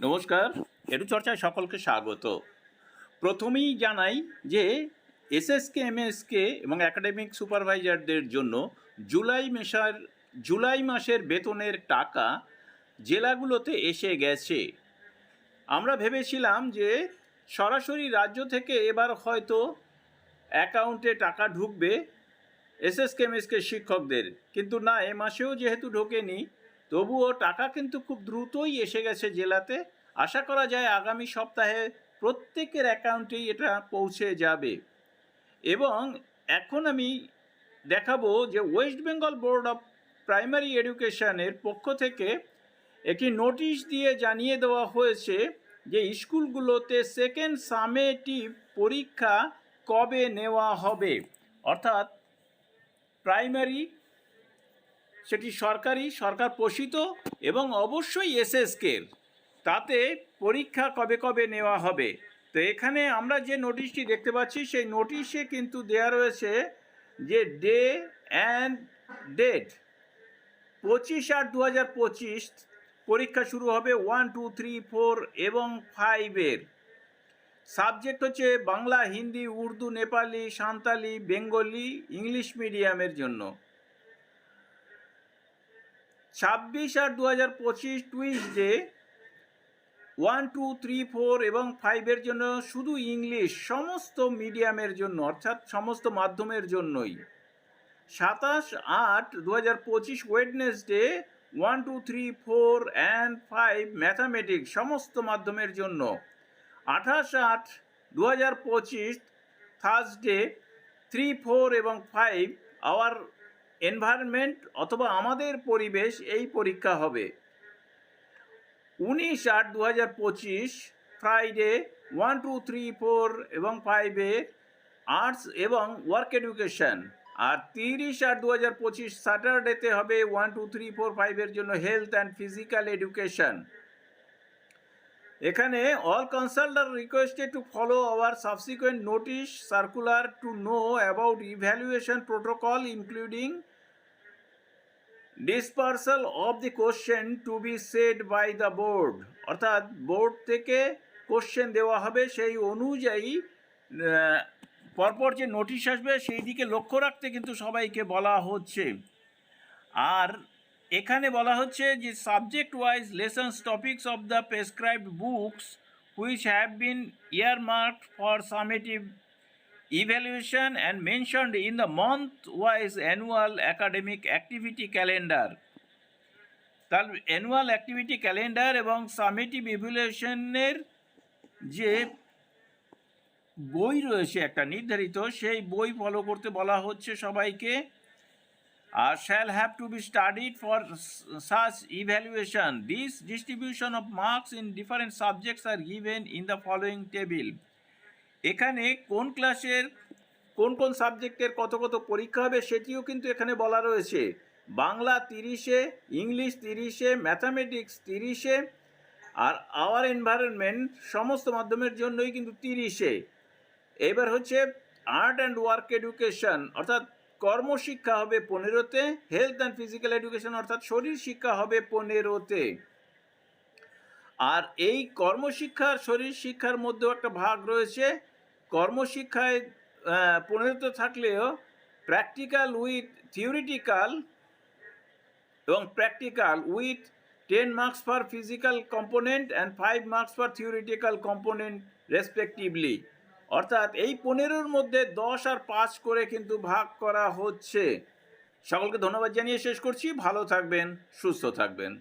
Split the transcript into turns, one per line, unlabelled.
নমস্কার এডু চর্চায় সকলকে স্বাগত। প্রথমেই জানাই যে এসএসকে, এমএসকে এবং একাডেমিক সুপারভাইজারদের জন্য জুলাই মেশার, জুলাই মাসের বেতনের টাকা জেলাগুলোতে এসে গেছে। আমরা ভেবেছিলাম যে সরাসরি রাজ্য থেকে এবার হয়তো অ্যাকাউন্টে টাকা ঢুকবে এসএসকে, এমএসকে শিক্ষকদের। কিন্তু না, এ মাসেও যেহেতু ঢোকেনি তবুও টাকা কিন্তু খুব দ্রুতই এসে গেছে জেলাতে। আশা করা যায় আগামী সপ্তাহে প্রত্যেকের অ্যাকাউন্টেই এটা পৌঁছে যাবে। এবং এখন আমি দেখাবো যে West Bengal board of primary এডুকেশনের পক্ষ থেকে একটি নোটিশ দিয়ে জানিয়ে দেওয়া হয়েছে যে স্কুলগুলোতে সেকেন্ড সামেটিভ পরীক্ষা কবে নেওয়া হবে? অর্থাৎ প্রাইমারি সেটি সরকারি, সরকার পোষিত এবং অবশ্যই এসএসকের। তাতে পরীক্ষা কবে কবে নেওয়া হবে? তো এখানে আমরা যে নোটিশটি দেখতে পাচ্ছি, সেই নোটিশে কিন্তু দেয়া রয়েছে যে ডে অ্যান্ড ডেট। পঁচিশ আট দু হাজার পঁচিশ পরীক্ষা শুরু হবে ওয়ান, টু, থ্রি, ফোর এবং ফাইভের সাবজেক্ট হচ্ছে বাংলা, হিন্দি, উর্দু, নেপালি, সাঁওতালি, বেঙ্গলি, ইংলিশ মিডিয়ামের জন্য। ছাব্বিশ আট দু হাজার পঁচিশ Tuesday one two three four এবং ফাইভের জন্য শুধু ইংলিশ সমস্ত মিডিয়ামের জন্য, অর্থাৎ সমস্ত মাধ্যমের জন্যই। সাতাশ আট দু হাজার পঁচিশ Wednesday one two three four and five mathematics সমস্ত মাধ্যমের জন্য। আঠাশ আট দু হাজার পঁচিশ থার্সডে থ্রি ফোর এবং ফাইভ আওয়ার এনভায়রনমেন্ট অথবা আমাদের পরিবেশ এই পরীক্ষা হবে। উনিশ আট দু হাজার পঁচিশ Friday one two three four এবং ফাইভে আর্টস এবং ওয়ার্ক এডুকেশন আর তিরিশ আট দু হাজার পঁচিশ স্যাটারডেতে হবে ওয়ান টু থ্রি ফোর ফাইভের জন্য হেলথ অ্যান্ড ফিজিক্যাল এডুকেশন এখানে all concerned are requested to follow our subsequent notice circular to know about evaluation protocol including dispersal of the question to be set by the board অর্থাৎ board থেকে question দেওয়া হবে, সেই অনুযায়ী পরপর যে notice আসবে, সেই দিকে লক্ষ্য রাখতে কিন্তু সবাইকে বলা হচ্ছে। আর এখানে বলা হচ্ছে যে subject wise lessons topics of the prescribed books which have been earmarked for summative evaluation and mentioned in the month wise annual academic activity calendar তার অ্যানুয়াল অ্যাক্টিভিটি ক্যালেন্ডার এবং সামেটিভ ইভ্যালুয়েশনের যে বই রয়েছে একটা নির্ধারিত, সেই বই ফলো করতে বলা হচ্ছে সবাইকে। আর shall have to be studied for such evaluation this distribution of marks in different subjects are given in the following table এখানে কোন ক্লাসের কোন কোন সাবজেক্টের কত কত পরীক্ষা হবে সেটিও কিন্তু এখানে বলা রয়েছে। বাংলা তিরিশে, ইংলিশ তিরিশে ম্যাথামেটিক্স তিরিশে, আর আওয়ার এনভায়রনমেন্ট সমস্ত মাধ্যমের জন্যই কিন্তু তিরিশে। এবার হচ্ছে আর্ট অ্যান্ড ওয়ার্ক এডুকেশন অর্থাৎ কর্মশিক্ষা হবে পনেরোতে হেলথ অ্যান্ড ফিজিক্যাল এডুকেশন অর্থাৎ শরীর শিক্ষা হবে পনেরোতে। আর এই কর্মশিক্ষার শরীর শিক্ষার মধ্যেও একটা ভাগ রয়েছে। কর্মশিক্ষায় পনেরোতে থাকলেও প্র্যাকটিক্যাল উইথ থিওরিটিক্যাল এবং practical with ten marks for physical component and five marks for theoretical component respectively অর্থাৎ এই পনেরোর মধ্যে দশ আর পাঁচ করে কিন্তু ভাগ করা হচ্ছে। সকলকে ধন্যবাদ জানিয়ে শেষ করছি। ভালো থাকবেন, সুস্থ থাকবেন।